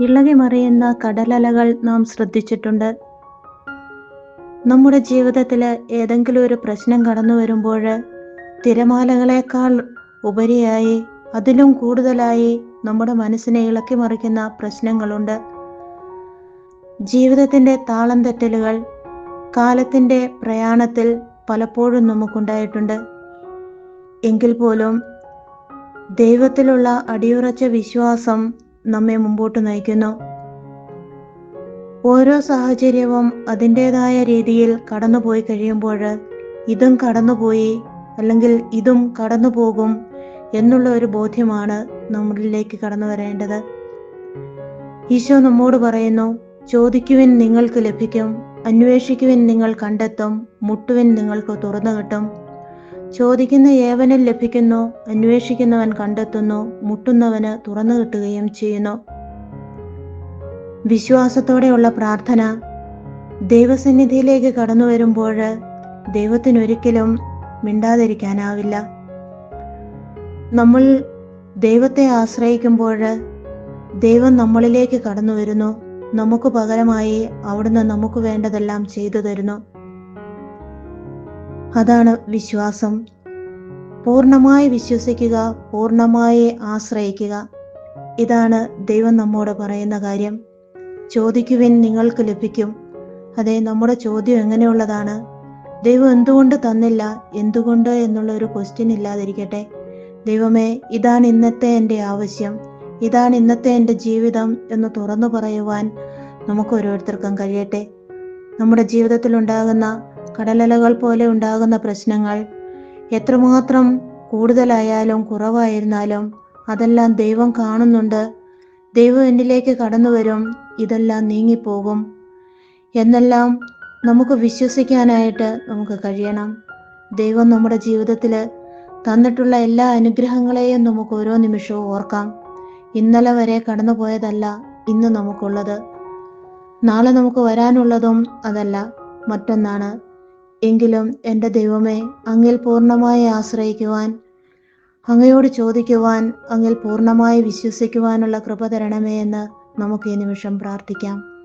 ഇളകി മറിയുന്ന കടലലകൾ നാം ശ്രദ്ധിച്ചിട്ടുണ്ട്. നമ്മുടെ ജീവിതത്തിൽ ഏതെങ്കിലും ഒരു പ്രശ്നം കടന്നു വരുമ്പോൾ തിരമാലകളെക്കാൾ ഉപരിയായി അതിലും കൂടുതലായി നമ്മുടെ മനസ്സിനെ ഇളക്കി മറിക്കുന്ന പ്രശ്നങ്ങളുണ്ട്. ജീവിതത്തിന്റെ താളം തെറ്റലുകൾ കാലത്തിന്റെ പ്രയാണത്തിൽ പലപ്പോഴും നമുക്കുണ്ടായിട്ടുണ്ട്. എങ്കിൽ പോലും ദൈവത്തിലുള്ള അടിയുറച്ച വിശ്വാസം നമ്മെ മുമ്പോട്ട് നയിക്കുന്നു. ഓരോ സാഹചര്യവും അതിന്റെതായ രീതിയിൽ കടന്നുപോയി കഴിയുമ്പോൾ ഇതും കടന്നുപോയി അല്ലെങ്കിൽ ഇതും കടന്നു പോകും എന്നുള്ള ഒരു ബോധ്യമാണ് നമ്മളിലേക്ക് കടന്നു വരേണ്ടത്. ഈശോ നമ്മോട് പറയുന്നു ചോദിക്കുവിൻ നിങ്ങൾക്ക് ലഭിക്കും അന്വേഷിക്കുവിൻ നിങ്ങൾ കണ്ടെത്തും മുട്ടുവിൻ നിങ്ങൾക്ക് തുറന്നു കിട്ടും ചോദിക്കുന്ന ഏവനും ലഭിക്കുന്നു അന്വേഷിക്കുന്നവൻ കണ്ടെത്തുന്നു മുട്ടുന്നവന് തുറന്നു കിട്ടുകയും ചെയ്യുന്നു. വിശ്വാസത്തോടെയുള്ള പ്രാർത്ഥന. ദൈവസന്നിധിയിലേക്ക് കടന്നു വരുമ്പോൾ ദൈവത്തിനൊരിക്കലും മിണ്ടാതിരിക്കാനാവില്ല. നമ്മൾ ദൈവത്തെ ആശ്രയിക്കുമ്പോൾ ദൈവം നമ്മളിലേക്ക് കടന്നു വരുന്നു. നമുക്ക് പകരമായി അവിടുന്ന് നമുക്ക് വേണ്ടതെല്ലാം ചെയ്തു തരുന്നു. അതാണ് വിശ്വാസം. പൂർണമായി വിശ്വസിക്കുക പൂർണമായി ആശ്രയിക്കുക. ഇതാണ് ദൈവം നമ്മോട് പറയുന്ന കാര്യം. ചോദിക്കുവിൻ നിങ്ങൾക്ക് ലഭിക്കും. അതെ നമ്മുടെ ചോദ്യം എങ്ങനെയുള്ളതാണ്? ദൈവം എന്തുകൊണ്ട് തന്നില്ല? എന്തുകൊണ്ട് എന്നുള്ള ഒരു ക്വസ്റ്റ്യൻ ഇല്ലാതിരിക്കട്ടെ. ദൈവമേ ഇതാണ് ഇന്നത്തെ എന്റെ ആവശ്യം. ഇതാണ് ഇന്നത്തെ എന്റെ ജീവിതം എന്ന് തുറന്നു പറയുവാൻ നമുക്ക് ഓരോരുത്തർക്കും കഴിയട്ടെ. നമ്മുടെ ജീവിതത്തിൽ ഉണ്ടാകുന്ന കടലലകൾ പോലെ ഉണ്ടാകുന്ന പ്രശ്നങ്ങൾ എത്രമാത്രം കൂടുതലായാലും കുറവായിരുന്നാലും അതെല്ലാം ദൈവം കാണുന്നുണ്ട്. ദൈവം എന്നിലേക്ക് കടന്നു വരും ഇതെല്ലാം നീങ്ങിപ്പോകും. എന്നെല്ലാം നമുക്ക് വിശ്വസിക്കാനായിട്ട് നമുക്ക് കഴിയണം. ദൈവം നമ്മുടെ ജീവിതത്തിൽ തന്നിട്ടുള്ള എല്ലാ അനുഗ്രഹങ്ങളെയും നമുക്ക് ഓരോ നിമിഷവും ഓർക്കാം. ഇന്നലെ വരെ കടന്നു പോയതല്ല ഇന്ന് നമുക്കുള്ളത്. നാളെ നമുക്ക് വരാനുള്ളതും അതല്ല മറ്റൊന്നാണ് എങ്കിലും എന്റെ ദൈവമേ അങ്ങിൽ പൂർണമായി ആശ്രയിക്കുവാൻ അങ്ങയോട് ചോദിക്കുവാൻ അങ്ങിൽ പൂർണമായി വിശ്വസിക്കുവാനുള്ള കൃപ തരണമേ എന്ന് നമുക്ക് ഈ നിമിഷം പ്രാർത്ഥിക്കാം.